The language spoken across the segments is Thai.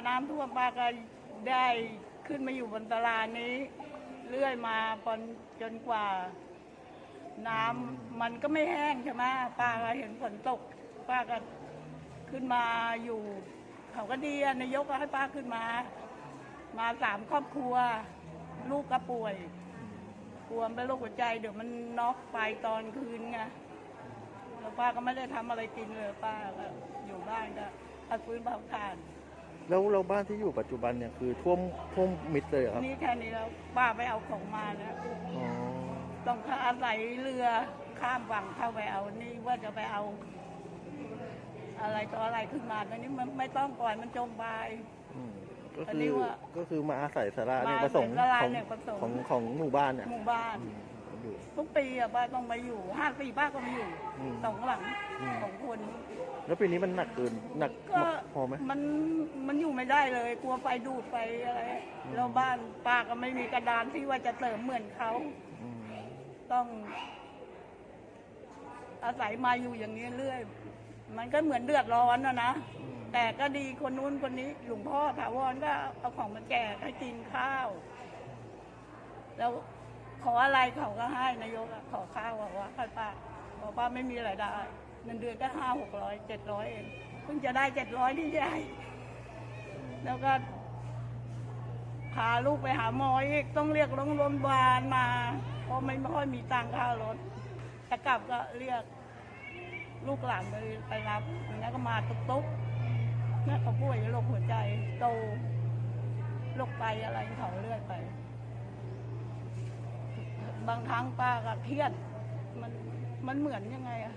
กับน้ำท่วมป้าก็ได้ขึ้นมาอยู่บนตารางนี้ เรื่อยมาปนจนกว่า น้ำมันก็ไม่แห้งใช่ไหมป้าก็เห็นฝนตก ป้าก็ขึ้นมาอยู่ เขาก็ดีอะนายกก็ให้ป้าขึ้นมา มาสามครอบครัว ลูกก็ป่วยกลัวเป็นโรคหัวใจเดี๋ยวมันน็อกไปตอนคืนไงแล้วป้าก็ไม่ได้ทำอะไรกินเลยป้าก็อยู่บ้านก็พักฟื้นเผาถ่าน แล้วเราบ้านที่อยู่ปัจจุบันเนี่ยคือท่วมท่วมมิดเลยเหรอครับนี่แค่นี้แล้วป้าไปเอาของมาแล้วอ๋อต้องอาศัยเรือข้ามฝั่งเข้าไปเอานี่ว่าจะไปเอา อะไรต่ออะไรขึ้นมาตอนนี้มันไม่ต้องปล่อยมันจมไป อืมก็อันคืนี้อว่าก็คือมาอาศัยสาราเนี่ยมาประสงค์อาศัยศาลาของเนี่ยประสงค์ ของของหมู่บ้านเนี่ย หมู่บ้าน อืม อยู่ ทุกปีอะป้าต้องมาอยู่ห้าปีป้าก็มาอยู่อืมสองหลังอืมของคน แล้วปีนี้มันหนักเกินหนักก็พอไหม มันมันอยู่ไม่ได้เลย กลัวไฟดูดไปอะไรแล้วบ้านป้าก็ไม่มีกระดานที่ว่าจะเสริมเหมือนเขาอืมต้อง อาศัยมาอยู่อย่างนี้เรื่อย มันก็เหมือนเดือดร้อนนะนะอืมแต่ก็ดีคนนู้นคนนี้หลวงพ่อถาวรก็เอาของมาแจกให้กินข้าว แล้ว ขออะไรเขาก็ให้นายกอะขอข้าวบอกว่าให้ป้าบอกป้าไม่มีรายได้เงินเดือนก็ห้าหกร้อยเจ็ดร้อยเองเพิ่งจะได้เจ็ดร้อยที่ใหญ่แล้วก็พาลูกไปหาหมออีกต้องเรียกโรงพยาบาลมาเพราะไม่ค่อยมีตังค่ารถจะกลับก็เรียกลูกหลานไปไปรับอย่างนี้นก็มาตุ๊กตุ๊กนี่เขาป่วยโรคหัวใจโตโรคไตอะไรเขาเรื่อยไป บางครั้งป้าก็เครียด มันมันเหมือนยังไงอะ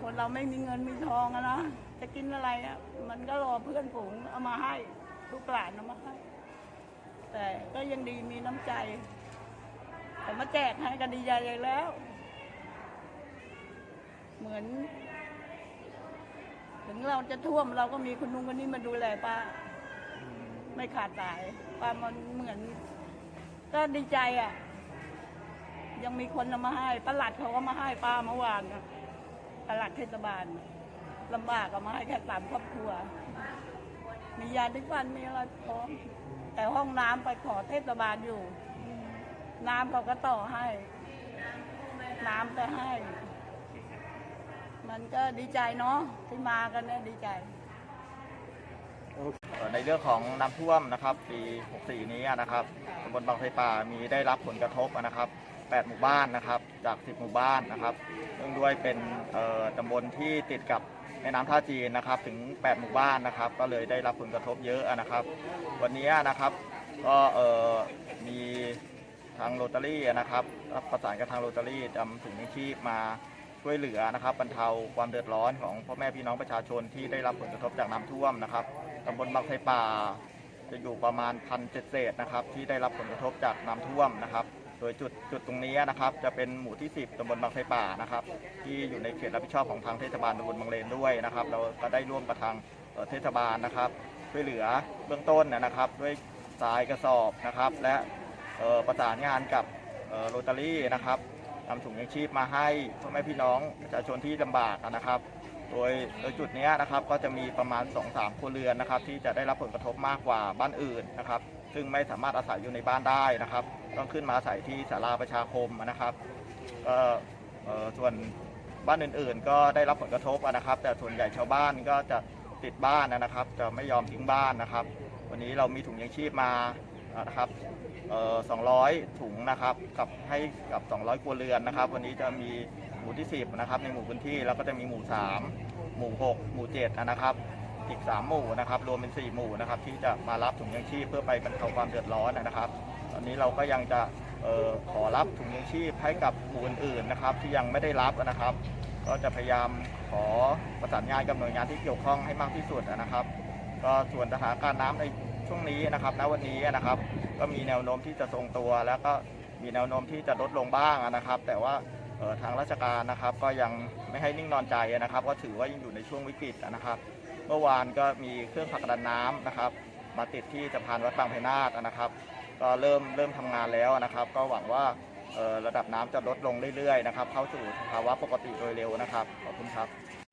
คนเราไม่มีเงินมีทองอะนะจะกินอะไรอะมันก็รอเพื่อนฝูงเอามาให้ลูกหลานเอามาให้ แต่ก็ยังดีมีน้ำใจ แต่มาแจกให้ก็ดีใจใหญ่แล้ว เหมือน ถึงเราจะท่วมเราก็มีคนนู้นคนนี้มาดูแลป้า ไม่ขาดสายป้ามันเหมือน ก็ดีใจอะ ยังมีคนเอามาให้ประหลัดเขาก็มาให้ป้าเมื่อวานนะประหลัดเทศบาลลำบากก็มาให้แค่สามครอบครัว มียาที่ฟันมีอะไรพร้อม แต่ห้องน้ำไปขอเทศบาลอยู่ น้ำเขาก็ต่อให้ น้ำก็ให้ มันก็ดีใจเนาะที่มากันเนี่ยดีใจ ในเรื่องของน้ำท่วมนะครับปี 64 นี้นะครับตำบลบางไทรป่ามีได้รับผลกระทบนะครับ 8 หมู่บ้านนะครับจาก 10 หมู่บ้านนะครับเนื่องด้วยเป็นตำบลที่ติดกับแม่น้ำท่าจีนนะครับถึง 8 หมู่บ้านนะครับ ก็เลยได้รับผลกระทบเยอะนะครับ วันนี้นะครับก็มีทางโรตารี่นะครับรับประสานกับทางโรตารี่นำถุงยังชีพมา ช่วยเหลือนะครับบรรเทาความเดือดร้อนของพ่อแม่พี่น้องประชาชนที่ได้รับผลกระทบจากน้ำท่วมนะครับตำบลบางไทรป่า จะอยู่ประมาณพันเจ็ดเศษนะครับที่ได้รับผลกระทบจากน้ำท่วมนะครับโดยจุดจุดตรงนี้นะครับ จะเป็นหมู่ที่ 10ตำบลบางไทรป่านะครับ ที่อยู่ในเขตรับผิดชอบของทางเทศบาลตำบลบางเลนด้วยนะครับ เราก็ได้ร่วมกับทางเทศบาลนะครับ ช่วยเหลือเบื้องต้นนะครับ ด้วยทรายกระสอบนะครับ และประสานงานกับโรตารี่นะครับ นำถุงยังชีพมาให้พ่อแม่พี่น้องประชาชนที่ลำบากนะครับ โดยโดยจุดนี้นะครับก็จะมีประมาณ 2-3ครัวเรือนนะครับ ที่จะได้รับผลกระทบมากกว่าบ้านอื่นนะครับ ซึ่งไม่สามารถอาศัยอยู่ในบ้านได้นะครับ ต้องขึ้นมาอาศัยที่ศาลาประชาคมนะครับก็ส่วนบ้านอื่นๆ ก็ได้รับผลกระทบนะครับ แต่ส่วนใหญ่ชาวบ้านก็จะติดบ้านนะครับ จะไม่ยอมทิ้งบ้านนะครับ วันนี้เรามีถุงยังชีพมา นะครับเอ่อ200 ถุงนะครับกับให้กับ 200ครัวเรือนนะครับ วันนี้จะมีหมู่ที่ 10 นะครับ ในหมู่พื้นที่แล้วก็จะมีหมู่ 3 หมู่ 6 หมู่ 7 นะครับ อีก 3 หมู่นะครับ รวมเป็น 4 หมู่นะครับ ที่จะมารับถุงยังชีพเพื่อไปบรรเทาความเดือดร้อนนะครับ ตอนนี้เราก็ยังจะเออขอรับถุงยังชีพให้กับหมู่อื่นๆนะครับ ที่ยังไม่ได้รับนะครับ ก็จะพยายามขอประสานงานกับหน่วยงานที่เกี่ยวข้องให้มากที่สุดนะครับ ก็ส่วนสถานการณ์น้ำใน ช่วงนี้นะครับณวันนี้นะครับ ก็มีแนวโน้มที่จะทรงตัว แล้วก็มีแนวโน้มที่จะลดลงบ้างนะครับ แต่ว่าทางราชการนะครับ ก็ยังไม่ให้นิ่งนอนใจนะครับ ก็ถือว่ายังอยู่ในช่วงวิกฤตนะครับ เมื่อวานก็มีเครื่องผลักดันน้ำนะครับ มาติดที่สะพานวัดบางไพนาถนะครับ ก็เริ่มเริ่มทำงานแล้วนะครับ ก็หวังว่าระดับน้ำจะลดลงเรื่อยๆนะครับ เข้าสู่ภาวะปกติโดยเร็วนะครับขอบคุณครับ